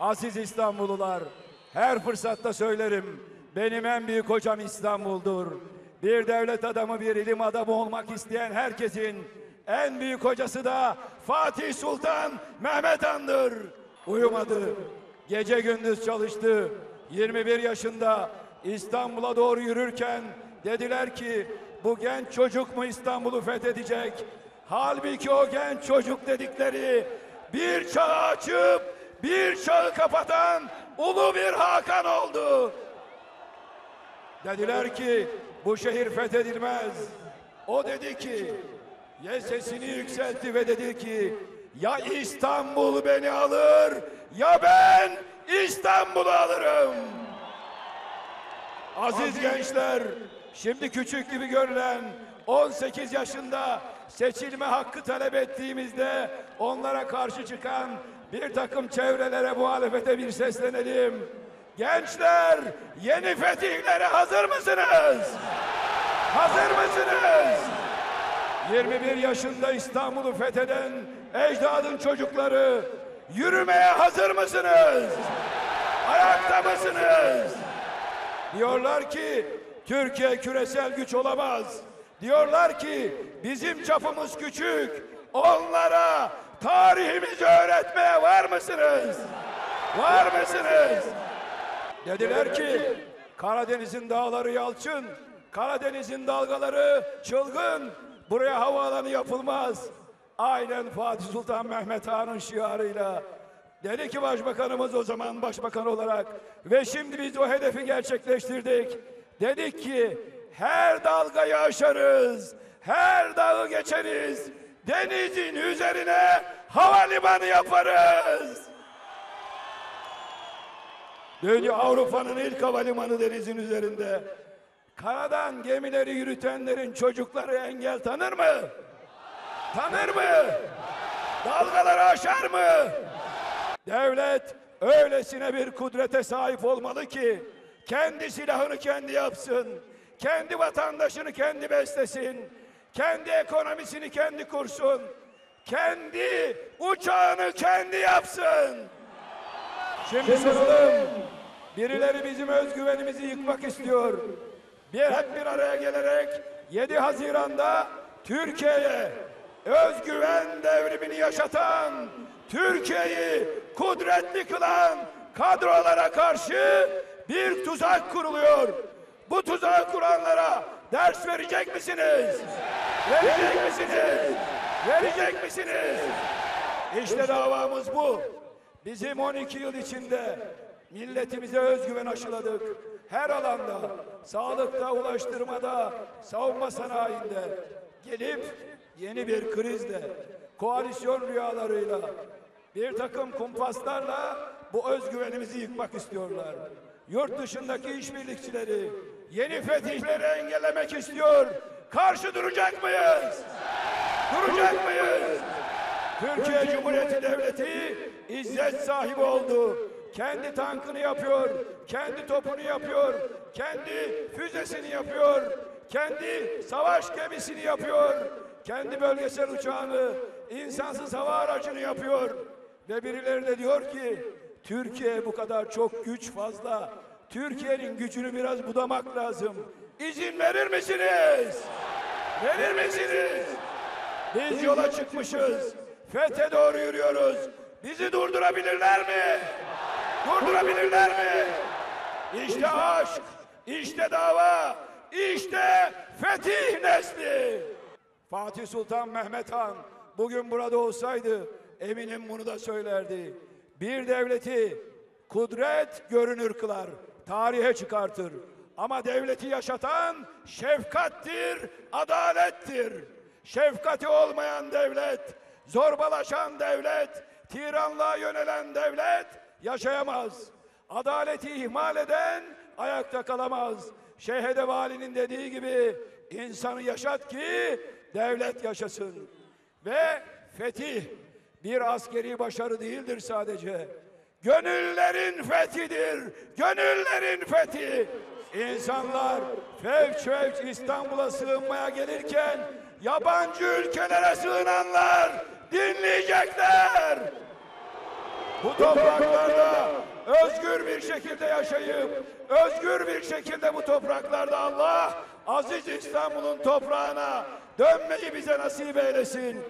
Aziz İstanbullular, her fırsatta söylerim. Benim en büyük hocam İstanbul'dur. Bir devlet adamı, bir ilim adamı olmak isteyen herkesin en büyük hocası da Fatih Sultan Mehmet Han'dır. Uyumadı. Gece gündüz çalıştı. 21 yaşında İstanbul'a doğru yürürken dediler ki bu genç çocuk mu İstanbul'u fethedecek? Halbuki o genç çocuk dedikleri bir çağı açıp bir çağı kapatan ulu bir Hakan oldu. Dediler ki bu şehir fethedilmez. O dedi ki ya sesini yükseltti ve dedi ki ya İstanbul beni alır ya ben İstanbul'u alırım. Aziz gençler, şimdi küçük gibi görülen 18 yaşında seçilme hakkı talep ettiğimizde onlara karşı çıkan bir takım çevrelere muhalefete bir seslenelim. Gençler, yeni fetihlere hazır mısınız? Hazır mısınız? 21 yaşında İstanbul'u fetheden ecdadın çocukları yürümeye hazır mısınız? Ayakta mısınız? Diyorlar ki Türkiye küresel güç olamaz. Diyorlar ki bizim çapımız küçük. Onlara tarihimizi öğretmeye var mısınız? Var mısınız? Dediler ki Karadeniz'in dağları yalçın, Karadeniz'in dalgaları çılgın. Buraya havaalanı yapılmaz. Aynen Fatih Sultan Mehmet Han'ın şiarıyla. Dedi ki başbakanımız o zaman başbakan olarak ve şimdi biz o hedefi gerçekleştirdik. Dedik ki her dalgayı aşarız, her dağı geçeriz, denizin üzerine havalimanı yaparız. Dünya Avrupa'nın ilk havalimanı denizin üzerinde. Karadan gemileri yürütenlerin çocukları engel tanır mı? Tanır mı? Dalgaları aşar mı? Devlet öylesine bir kudrete sahip olmalı ki kendi silahını kendi yapsın, kendi vatandaşını kendi beslesin, kendi ekonomisini kendi kursun, kendi uçağını kendi yapsın. Şimdi soralım. Birileri bizim özgüvenimizi yıkmak istiyor. Bir hep bir araya gelerek 7 Haziran'da Türkiye'ye özgüven devrimini yaşatan, Türkiye'yi kudretli kılan kadrolara karşı bir tuzak kuruluyor. Bu tuzağı kuranlara ders verecek misiniz? Verecek misiniz? Verecek misiniz? İşte davamız bu. Bizim 12 yıl içinde milletimize özgüven aşıladık. Her alanda, sağlıkta, ulaştırmada, savunma sanayinde gelip yeni bir krizle, koalisyon rüyalarıyla, bir takım kumpaslarla bu özgüvenimizi yıkmak istiyorlar. Yurt dışındaki işbirlikçileri, yeni fetihleri engellemek istiyor. Karşı duracak mıyız? Duracak mıyız? Türkiye Cumhuriyeti Devleti izzet sahibi oldu. Kendi tankını yapıyor, kendi topunu yapıyor, kendi füzesini yapıyor, kendi savaş gemisini yapıyor, kendi bölgesel uçağını, insansız hava aracını yapıyor. Ve birileri de diyor ki Türkiye bu kadar çok güç fazla. Türkiye'nin gücünü biraz budamak lazım. İzin verir misiniz? Verir misiniz? Biz yola çıkmışız. Fethe doğru yürüyoruz. Bizi durdurabilirler mi? Durdurabilirler mi? İşte aşk, işte dava, işte fetih nesli. Fatih Sultan Mehmet Han bugün burada olsaydı eminim bunu da söylerdi. Bir devleti kudret görünür kılar, tarihe çıkartır. Ama devleti yaşatan şefkattir, adalettir. Şefkati olmayan devlet, zorbalaşan devlet, tiranlığa yönelen devlet yaşayamaz. Adaleti ihmal eden ayakta kalamaz. Şehede valinin dediği gibi insanı yaşat ki devlet yaşasın. Ve fetih bir askeri başarı değildir sadece. Gönüllerin fethidir. Gönüllerin fethi. İnsanlar fevç fevç İstanbul'a sığınmaya gelirken yabancı ülkelere sığınanlar dinleyecekler. bu topraklarda özgür bir şekilde yaşayıp özgür bir şekilde bu topraklarda Allah aziz İstanbul'un toprağına dönmeyi bize nasip eylesin.